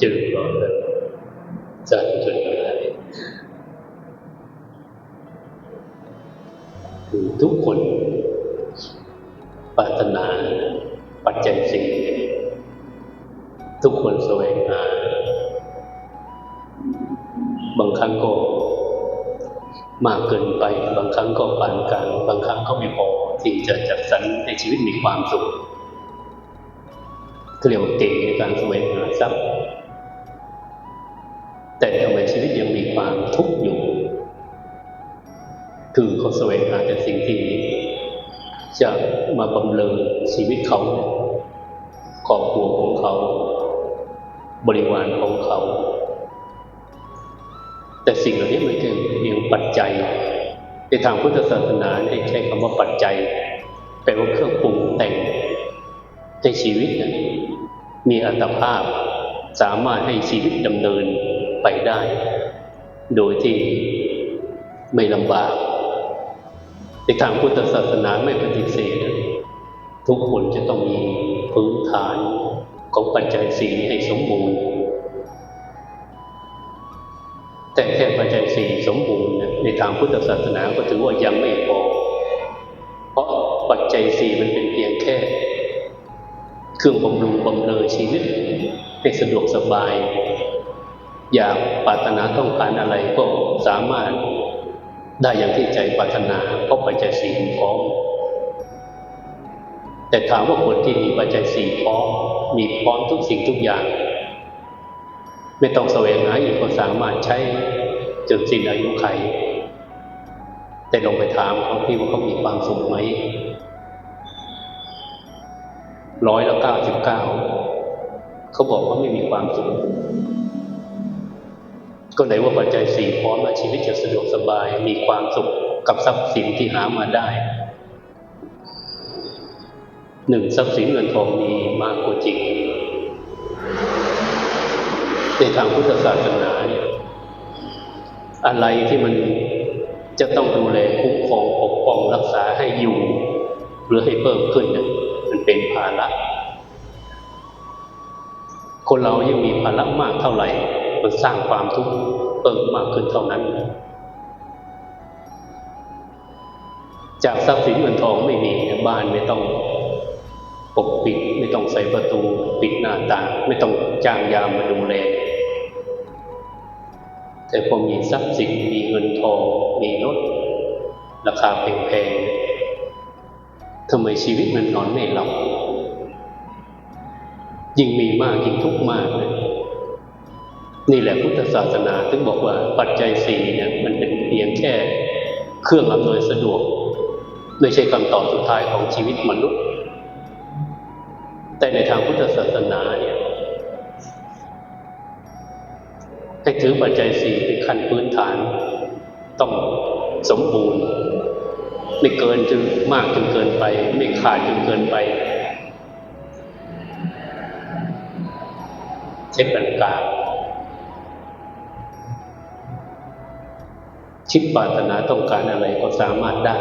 เจริญพรเลยสาธุชนทั้งหลายทุกคนปรารถนาปัจจัยสี่งทุกคนแสวงหาบางครั้งก็มากเกินไป บางครั้งก็ปานกลางบางครั้งก็ไม่พอที่จะจัดสรรให้ชีวิตมีความสุขเรียกว่าเก่งในการแสวงหาทรัพย์ แต่ทำไมชีวิตยังมีความทุกข์อยู่ คือเขาแสวงหาแต่สิ่งที่จะมาบำเรอชีวิตเขาครอบครัวของเขา บริวารของเขา แต่สิ่งเหล่านี้มันเป็นเพียงปัจจัยในทางพุทธศาสนาให้ใช้คำว่าปัจจัยแปลว่าเครื่องปรุงแต่งในชีวิตนมีอัตภาพ สามารถให้ชีวิตดำเนิน ไปได้ โดยที่ไม่ลำบากในทางพุทธศาสนาไม่ปฏิเสธทุกคนจะต้องมีพื้นฐานของปัจจัยสี่ให้สมบูรณ์ แต่แค่ปัจจัยสี่สมบูรณ์ในทางพุทธศาสนาก็ถือว่ายังไม่พอเพราะปัจจัยสี่มันเป็นเพียงแค่ เครื่องบำรุงบำเรอชีวิตให้สะดวกสบาย อยากปรารถนาต้องการอะไรก็สามารถได้อย่างที่ใจปรารถนาเพราะปัจจัยสี่พร้อมแต่ถามว่าคนที่มีปัจจัยสี่พร้อมมีพร้อมทุกสิ่งทุกอย่าง ไม่ต้องแสวงหาอีกก็สามารถใช้จนสิ้นอายุไข แต่ลงไปถามเขาที่ว่าเขามีความสุขไหมร้อยละเก้าสิบเก้าเขาบอกว่าไม่มีความสุข ก็ไหนว่าปัจจัยสี่พร้อมชีวิตจะสะดวกสบายมีความสุขกับทรัพย์สินที่หามาได้หนึ่งทรัพย์สินเงินทองมีมากกว่าจริง ในทางพุทธศาสนาเนี่ยอะไรที่มันจะต้องดูแลคุ้มครองปกป้องรักษาให้อยู่ หรือให้เพิ่มขึ้นเนี่ยมันเป็นภาระ คนเรายังมีภาระมากเท่าไหร่ มันสร้างความทุกข์เพิ่มมากขึ้นเท่านั้น จากทรัพย์สินเงินทองไม่มีบ้านไม่ต้องปกปิดไม่ต้องใส่ประตู ปิดหน้าต่าง ไม่ต้องจ้างยามมาดูแลแต่พอมีทรัพย์สินมีเงินทองมีรถราคาแพงๆทำไมชีวิตมันนอนไม่หลับ ยิ่งมีมากยิ่งทุกข์มากเลยนี่แหละพุทธศาสนาถึงบอกว่าปัจจัยสี่เนี่ยมันเป็นเพียงแค่เครื่องอำนวยสะดวก ไม่ใช่คำตอบสุดท้ายของชีวิตมนุษย์ แต่ในทางพุทธศาสนาเนี่ยให้ถือปัจจัยสี่เป็นขั้นพื้นฐานต้องสมบูรณ์ ไม่เกินจนมากจนเกินไป ไม่ขาดจนเกินไป ช่นเป็นกลางชิดปรารถนาต้องการอะไรก็สามารถได้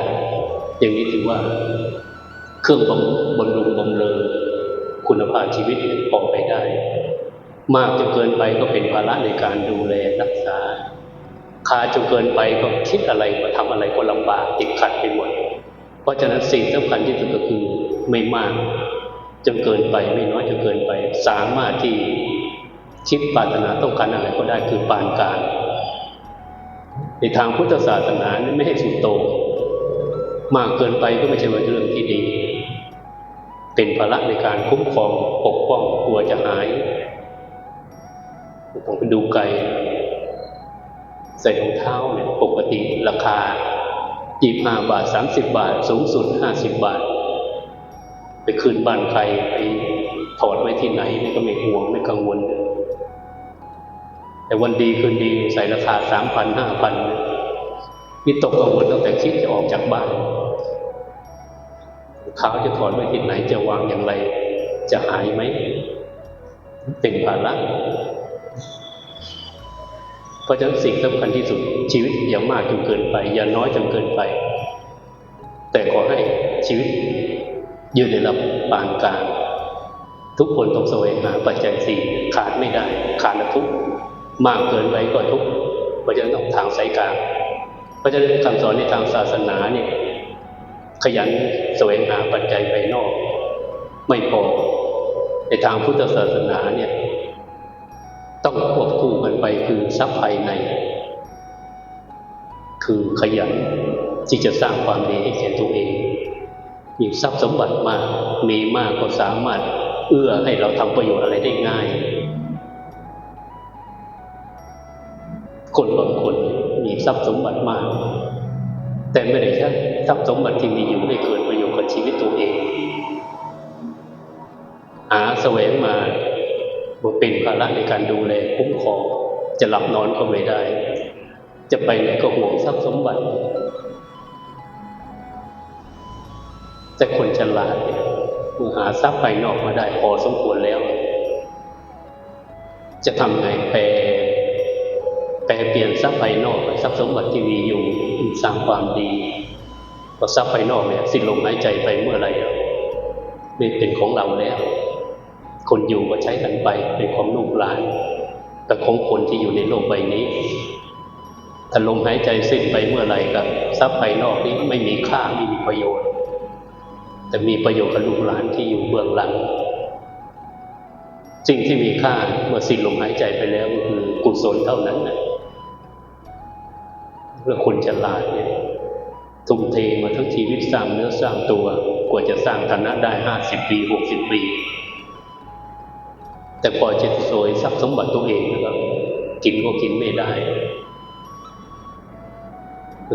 อย่างนี้ถือว่าเครื่องบำบำรุงบำเรอคุณภาพชีวิตพอไปได้ มากจนเกินไปก็เป็นภาระในการดูแลรักษาขาดจนเกินไปก็คิดอะไรก็ทำอะไรก็ลำบากติดขัดไปหมด เพราะฉะนั้นสิ่งสำคัญที่สุดก็คือไม่มากจนเกินไปไม่น้อยจนเกินไป สามารถที่ คิดปรารถนาต้องการอะไรก็ได้คือปานกลางในทางพุทธศาสนาไม่ให้สุดโตมากเกินไปก็ไม่ใช่ว่าเรื่องที่ดี เป็นภาระในการคุ้มครองปกป้องกลัวจะหายต้องไปดูไกลใส่รองเท้าเนี่ยปกติราคายี่ห้าบาทสามสิบบาท สูงสุดห้าสิบบาท ไปคืนบ้านใครไปถอดไว้ที่ไหนนี่ก็ไม่ห่วงไม่กังวล แต่วันดีคืนดีใส่ราคาสามพันห้าพันมีตกกังวลตั้งแต่คิดจะออกจากบ้านเขาจะถอดไว้ที่ไหนจะวางอย่างไร จะหายไหมเป็นภาระเพราะฉะนั้นสิ่งสำคัญที่สุดชีวิตอย่ามากจนเกินไป อย่าน้อยจนเกินไป แต่ขอให้ชีวิตอยู่ในระดับปานกลางทุกคนต้องแสวงหาปัจจัยสี่ขาดไม่ได้ ขาดล้วทุก มากเกินไปก็ทุกข์เพราะฉะนั้นต้องทางสายกลางเพราะฉะนั้นคำสอนในทางศาสนาเนี่ยขยันแสวงหาปัจจัยภายนอก ไม่พอในทางพุทธศาสนาเนี่ยต้องควบคู่กันไปคือทรัพย์ภายใน คือขยันที่จะสร้างความดีให้แก่ตัวเองมีทรัพย์สมบัติมากมีมากก็สามารถเอื้อให้เราทำประโยชน์อะไรได้ง่าย คนบางคนมีทรัพย์สมบัติมาก แต่ไม่ได้ใช้ทรัพย์สมบัติที่มีอยู่ให้เกิดประโยชน์กับชีวิตตัวเองหาแสวงมาบเป็นภาระในการดูแลคุ้มครองจะหลับนอนก็ไม่ได้ จะไปไหนก็ห่วงทรัพย์สมบัติ แต่คนฉลาดเมื่อหาทรัพย์ภายนอกมาได้พอสมควรแล้ว จะทำไงแปล ทรัพย์ภายนอกทรัพย์สมบัติที่มีอยู่สร้างความดีพราะทรัพย์ภายนอกเนี่ยสิ้นลมหายใจไปเมื่อไหร่ไม่เป็นของเราแล้ว คนอยู่ก็ใช้กันไปเป็นของลูกหลาน แต่ของคนที่อยู่ในโลกใบนี้ถ้าลมหายใจสิ้นไปเมื่อไหร่กับทรัพย์ภายนอกนี้ไม่มีค่าไม่มีประโยชน์ แต่มีประโยชน์กับลูกหลานที่อยู่เบื้องหลังสิ่งที่มีค่าเมื่อสิ้นลมหายใจไปแล้วก็คือกุศลเท่านั้นนะ เมื่อคนฉลาดเนี่ยทุ่มเทมาทั้งชีวิตสร้างเนื้อสร้างตัว กว่าจะสร้างฐานะได้ห้าสิบปีหกสิบปี แต่พอจะสวยทรัพย์สมบัติตัวเองนะครับกินก็กินไม่ได้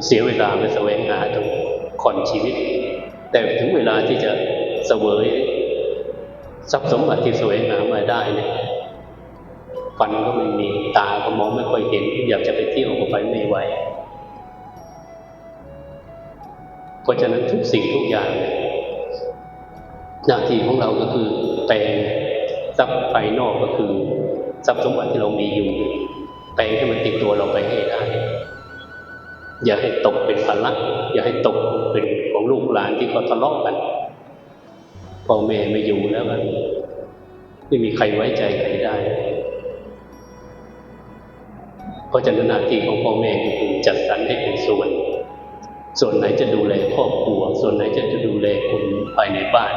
เสียเวลาไปแสวงหาตรงคอนชีวิต แต่ถึงเวลาที่จะเสวยทรัพย์สมบัติที่สวยงหามาได้เนี่ยฟันก็ไม่มีตาก็มองไม่ค่อยเห็น อยากจะไปเที่ยวก็ไปไม่ไหว เพราะฉะนั้นทุกสิ่งทุกอย่างหน้าที่ของเราก็คือแปลงทรัพย์ภายนอกก็คือทรัพย์สมบัติที่เรามีอยู่ แปลงให้มันติดตัวเราไปให้ได้ อย่าให้ตกเป็นภาระอย่าให้ตกเป็นของลูกหลานที่เขาทะเลาะกันพ่อแม่ไม่อยู่แล้วมันไม่มีใครไว้ใจใครได้ เพราะฉะนั้นหน้าที่ของพ่อแม่ก็คือจัดสรรให้เป็นส่วน ส่วนไหนจะดูแลครอบครัว ส่วนไหนจะจะดูแลคนภายในบ้าน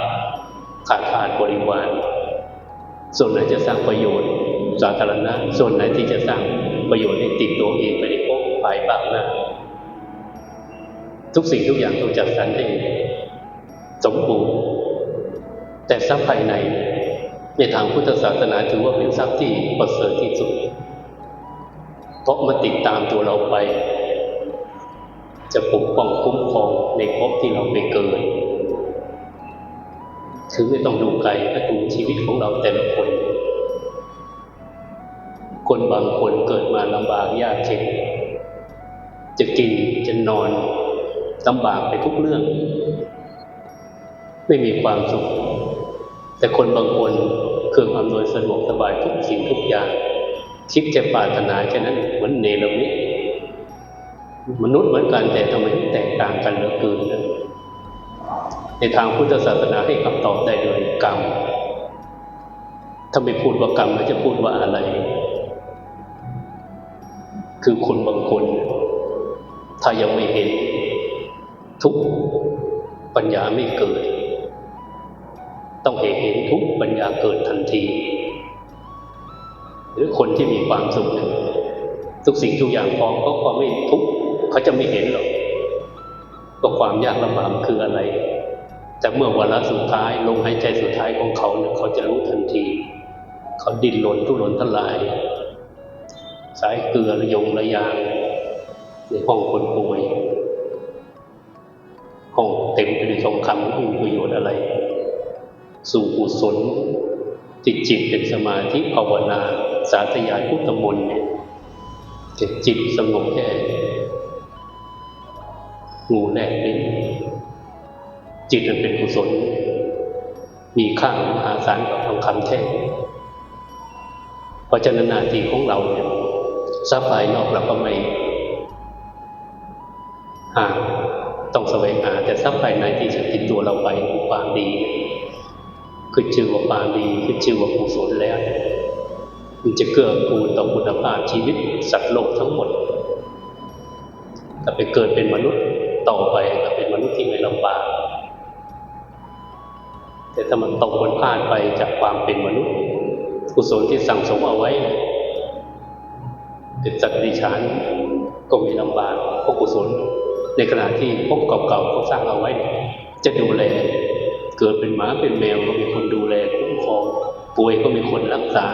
ขาดขาดบริวารส่วนไหนจะสร้างประโยชน์สาธารณะ ส่วนไหนที่จะสร้างประโยชน์ให้ติดตัวเองไปในภพภายภาคหน้าทุกสิ่งทุกอย่างต้องจัดสรรให้สมบูรณ์แต่ทรัพย์ภายใน ในทางพุทธศาสนาถือว่าเป็นทรัพย์ที่ประเสริฐที่สุด เพราะมันติดตามตัวเราไป จะปกป้องคุ้มครองในภพที่เราไปเกิดคือไม่ต้องดูไกลก็ดูชีวิตของเราแต่ละคน คนบางคนเกิดมาลำบากยากเข็นจะกินจะนอนลำบากไปทุกเรื่อง ไม่มีความสุข แต่คนบางคนเครื่องอำนวยสะดวกสบายทุกสิ่งทุกอย่าง คิดจะปรารถนาแค่นั้นเหมือนเนรมิต มนุษย์เหมือนกันแต่ทำไมแตกต่างกันเหลือเกินนะในทางพุทธศาสนาให้คำตอบได้โดยกรรม ถ้าไม่พูดว่ากรรมแล้วจะพูดว่าอะไร คือคนบางคน ถ้ายังไม่เห็น ทุกปัญญาไม่เกิด ต้องเห็นเห็นทุกปัญญาเกิดทันที หรือคนที่มีความสุขทุกสิ่งทุกอย่างพร้อมเขาก็ไม่ทุก เขาจะไม่เห็นหรอกว่าความยากลำบากคืออะไร แต่เมื่อวาระสุดท้ายลมหายใจสุดท้ายของเขาเนี่ยเขาจะรู้ทันที เขาดิ้นรนทุรนทลาย สายเกลือระยงระยางในห้องคนป่วยห้องเต็มไปด้วยทองคำไม่มีประโยชน์อะไร สู่กุศลจิตจิตเป็นสมาธิภาวนา สาธยายพุทธมนต์เนี่ยจิตสงบแค่ งูแหลกลิ้นจิตมันเป็นกุศล มีค่ามหาศาลกับทองคำแท่งเพราะฉะนั้นหน้าที่ของเราเนี่ยทรัพย์ภายนอกเราก็ไม่หาต้องแสวงหาแต่ทรัพย์ภายในที่จะติดตัวเราไปคือความดีขึ้นชื่อว่าความดีขึ้นชื่อว่ากุศลแล้ว มันจะเกื้อกูลต่อคุณภาพชีวิตสัตว์โลกทั้งหมดถ้าไปเกิดเป็นมนุษย์ ต่อไปก็เป็นมนุษย์ที่ไม่ลำบากแต่ถ้ามันตกมันพลาดไปจากความเป็นมนุษย์ กุศลที่สั่งสมเอาไว้เป็นสัตว์ดิฉันก็ม่ลำบากเพราะกุศล ในขณะที่พบเก่าๆเขาสร้างเอาไว้ จะดูแล เกิดเป็นหมาเป็นแมวก็มีคนดูแลคุ้มครองป่วยก็มีคนรักษา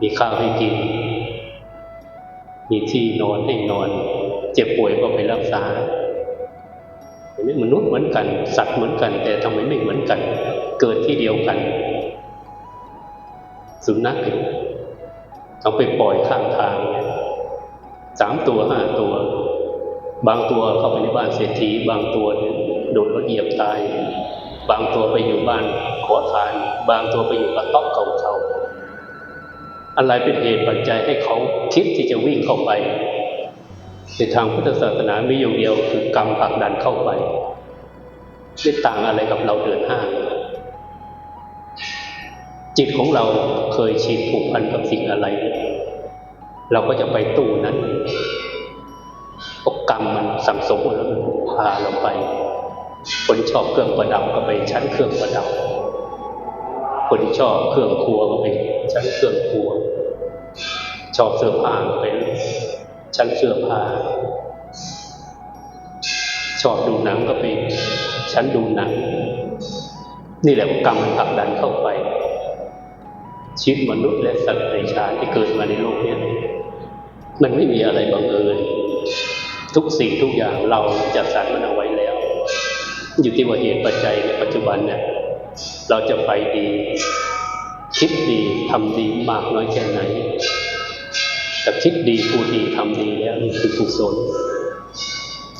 มีข้าวให้กิน มีที่นอนให้นอน เจ็บป่วยก็ไปรักษาเห็นไหมมนุษย์เหมือนกัน สัตว์เหมือนกัน แต่ทำไมไม่เหมือนกัน เกิดที่เดียวกัน สุนัขเนี่ยเอาไปปล่อยข้างทางเนี่ยสามตัวห้าตัว บางตัวเข้าไปในบ้านเศรษฐี บางตัวโดนรถเหยียบตาย บางตัวไปอยู่บ้านขอทาน บางตัวไปอยู่กระต๊อบเก่าๆอะไรเป็นเหตุปัจจัยให้เขาคิดที่จะวิ่งเข้าไป ในทางพุทธศาสนามีอย่างเดียวคือกรรมผลักดันเข้าไปไม่ต่างอะไรกับเราเดินห้างจิตของเราเคยชินผูกพันกับสิ่งอะไร เราก็จะไปตู้นั้นเพราะกรรมมันสั่งสมแล้วมันพาเราไป คนชอบเครื่องประดับก็ไปชั้นเครื่องประดับ คนที่ชอบเครื่องครัวก็ไปชั้นเครื่องครัว ชอบเสื้อผ้าก็ไป ชั้นเสื้อผ้าชอบดูหนังก็ไปชั้นดูหนัง นี่แหละกรรมมันผลักดันเข้าไปชีวิตมนุษย์และสัตว์ในชาติที่เกิดมาในโลกนี้มันไม่มีอะไรบังเอิญทุกสิ่งทุกอย่างเราจัดสรรมันเอาไว้แล้ว อยู่ที่ว่าเหตุปัจจัยในปัจจุบันเนี่ยเราจะไปดี คิดดีทำดีมากน้อยแค่ไหน แต่คิดดีพูดดีทำดีแล้วนี่คือกุศล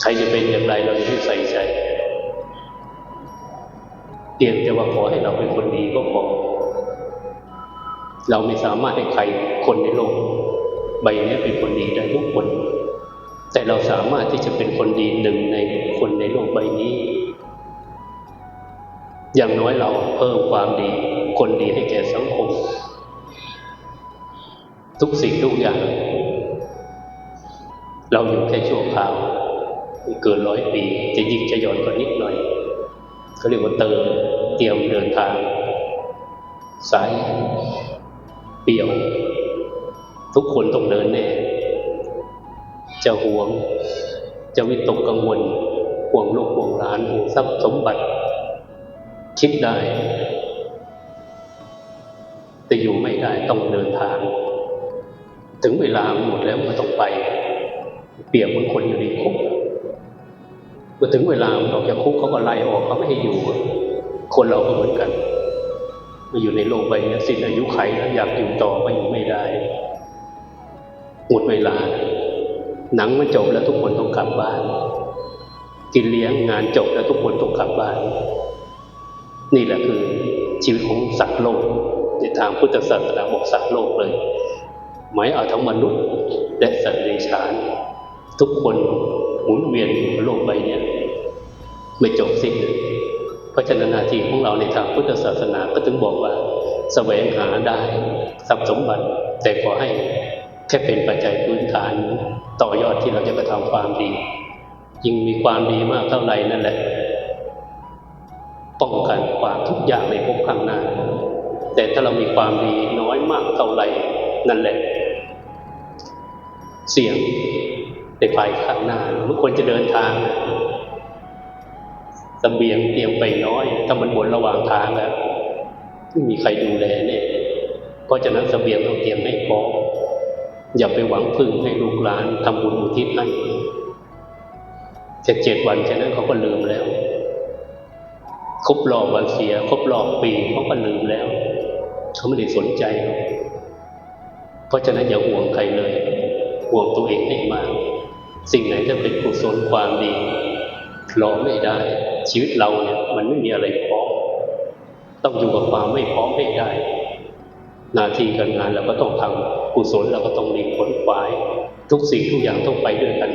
ใครจะเป็นอย่างไรเราจะไม่ใส่ใจเพียงแต่ว่าขอให้เราเป็นคนดีก็พอเราไม่สามารถให้ใครคนในโลก ใบนี้เป็นคนดีได้ทุกคน แต่เราสามารถที่จะเป็นคนดีหนึ่งในคนในโลกใบนี้ อย่างน้อยเราเพิ่มความดี คนดีให้แก่สังคม ทุกสิ่งทุกอย่าง เราอยู่แค่ชั่วคราวเกินร้อยปี จะยิ่งจะย่อนกว่านิดหน่อยเขาเรียกว่าเติมเตรียมเดินทางสายเปี่ยว ทุกคนต้องเดินแน่จะหวง จะวิตกกังวลห่วงลูกห่วงหลานห่วงทรัพย์สมบัติ คิดได้ แต่อยู่ไม่ได้ต้องเดินทาง ถึงเวลาหมดแล้วมันต้องไป เปรียบเหมือนคนอยู่ในคุกเมื่อถึงเวลาออกจากคุกเขาก็ไล่ออกเขาไม่ให้อยู่ คนเราก็เหมือนกันมาอยู่ในโลกใบนี้สิ้นอายุไขแล้วอยากอยู่ต่อก็อยู่ไม่ได้หมดเวลา หนังมันจบแล้วทุกคนต้องกลับบ้าน กินเลี้ยงงานจบแล้วทุกคนต้องกลับบ้าน นี่แหละคือชีวิตของสัตว์โลกในทางพุทธศาสนาบอกสัตว์โลกเลย หมายเอาทั้งมนุษย์และสัตว์เดรัจฉานทุกคนหมุนเวียนอยู่บนโลกใบนี้ไม่จบสิ้นเลยเพราะฉะนั้นหน้าที่ของเราในทางพุทธศาสนาก็ถึงบอกว่าแสวงหาได้ทรัพย์สมบัติ แต่ขอให้แค่เป็นปัจจัยพื้นฐานต่อยอดที่เราจะกระทำความดี ยิ่งมีความดีมากเท่าไหร่นั่นแหละ ป้องกันความทุกอย่างในภพข้างหน้าแต่ถ้าเรามีความดีน้อยมากเท่าไหร่นั่นแหละ เสี่ยงในภายข้างหน้าเมื่อควรจะเดินทางสเบียงเตรียมไปน้อย ถ้ามันหมดระหว่างทางแล้วไม่มีใครดูแลเนี่ยเพราะฉะนั้นสเบียงต้องเตรียมให้พออย่าไปหวังพึ่งให้ลูกหลานทำบุญอุทิศให้แค่เจ็ดวันแค่นั้นเขาก็ลืมแล้ว ครบรอบวันเสีย ครบรอบปีเขาก็ลืมแล้ว เขาไม่ได้สนใจ เพราะฉะนั้นอย่าห่วงใครเลย วงตัวเองให้มากสิ่งไหนจะเป็นกุศลความดีรอไม่ได้ ชีวิตเราเนี่ยมันไม่มีอะไรพร้อมต้องอยู่กับความไม่พร้อมให้ได้ หน้าที่การงานเราก็ต้องทำกุศลเราก็ต้องมีผลฝาย ทุกสิ่งทุกอย่างต้องไปด้วยกัน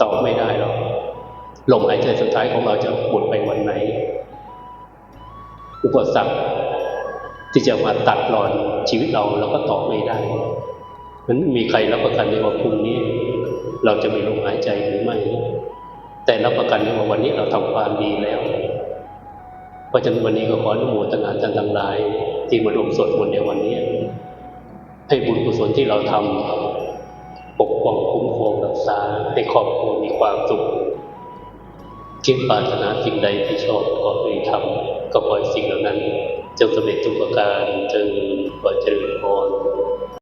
ต่อไม่ได้หรอกลมหายใจสุดท้ายของเราจะหมดไปวันไหน อุปสรรคที่จะมาตัดรอนชีวิตเราเราก็ตอบไม่ได้ มันไม่มีใครรับประกันได้ว่าพรุ่งนี้ เราจะมีลมหายใจหรือไม่ แต่รับประกันได้ว่าวันนี้เราทำความดีแล้ว เพราะฉะนั้นวันนี้ก็ขออนุโมทนาท่านทั้งหลาย ที่มาร่วมสวดมนต์ในวันนี้ ให้บุญกุศลที่เราทำปกป้องคุ้มครองรักษาให้ครอบครัวมีความสุขคิดปรารถนาสิ่งใดที่ชอบก็ให้ทำก็ปล่อยสิ่งเหล่านั้นจงสำเร็จทุกประการจงขอเจริญพร